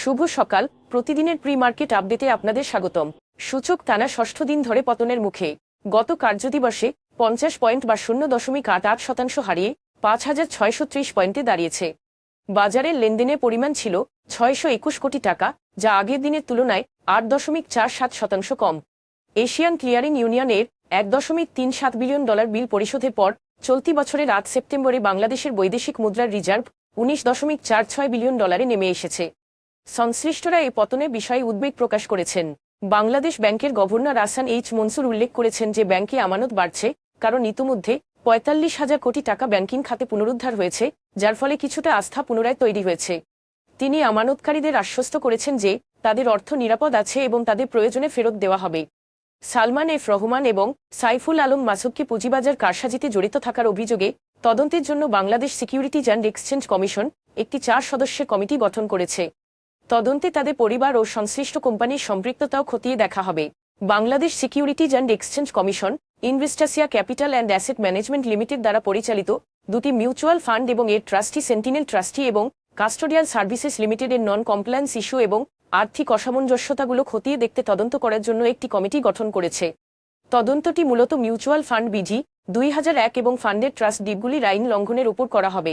শুভ সকাল। প্রতিদিনের pre market আপডেটে আপনাদের স্বাগতম। সূচক টানা ষষ্ঠ দিন ধরে পতনের মুখে। গত কার্যদিবসে পঞ্চাশ পয়েন্ট বা শূন্য দশমিক আট আট শতাংশ হারিয়ে পাঁচ হাজার ছয়শো ত্রিশ পয়েন্টে দাঁড়িয়েছে। বাজারের লেনদেনের পরিমাণ ছিল ছয়শো একুশ কোটি টাকা, যা আগের দিনের তুলনায় আট দশমিক চার সাত শতাংশ কম। এশিয়ান ক্লিয়ারিং ইউনিয়নের এক দশমিক তিন সাত বিলিয়ন ডলার বিল পরিশোধের পর চলতি বছরের আট সেপ্টেম্বরে বাংলাদেশের বৈদেশিক মুদ্রার রিজার্ভ উনিশ দশমিক চার ছয় বিলিয়ন ডলারে নেমে এসেছে। সংশ্লিষ্টরা এই পতনে বিষয়ে উদ্বেগ প্রকাশ করেছেন। বাংলাদেশ ব্যাংকের গভর্নর আসান এইচ মনসুর উল্লেখ করেছেন যে, ব্যাংকে আমানত বাড়ছে, কারণ ইতিমধ্যে পঁয়তাল্লিশ হাজার কোটি টাকা ব্যাংকিং খাতে পুনরুদ্ধার হয়েছে, যার ফলে কিছুটা আস্থা পুনরায় তৈরি হয়েছে। তিনি আমানতকারীদের আশ্বস্ত করেছেন যে, তাদের অর্থ নিরাপদ আছে এবং তাদের প্রয়োজনে ফেরত দেওয়া হবে। সালমান এফ রহমান এবং সাইফুল আলম মাসুদকে পুঁজিবাজার কারসাজিতে জড়িত থাকার অভিযোগে তদন্তের জন্য Bangladesh securities and exchange commission, একটি চার সদস্যের কমিটি গঠন করেছে। তদন্তে তাদের পরিবার ও সংশ্লিষ্ট কোম্পানির সম্পৃক্ততাও খতিয়ে দেখা হবে। Bangladesh securities and exchange commission, Investasia capital and asset management limited দ্বারা পরিচালিত দুটি মিউচুয়াল ফান্ড এবং এর ট্রাস্টি সেন্টিনেল ট্রাস্টি এবং কাস্টোডিয়াল সার্ভিসেস লিমিটেডের নন কমপ্লায়েন্স ইস্যু এবং আর্থিক অসামঞ্জস্যতাগুলো খতিয়ে দেখতে তদন্ত করার জন্য একটি কমিটি গঠন করেছে। তদন্তটি মূলত মিউচুয়াল ফান্ড বিজি দুই হাজার এক এবং ফান্ডের ট্রাস্ট ডিপগুলির আইন লঙ্ঘনের উপর করা হবে।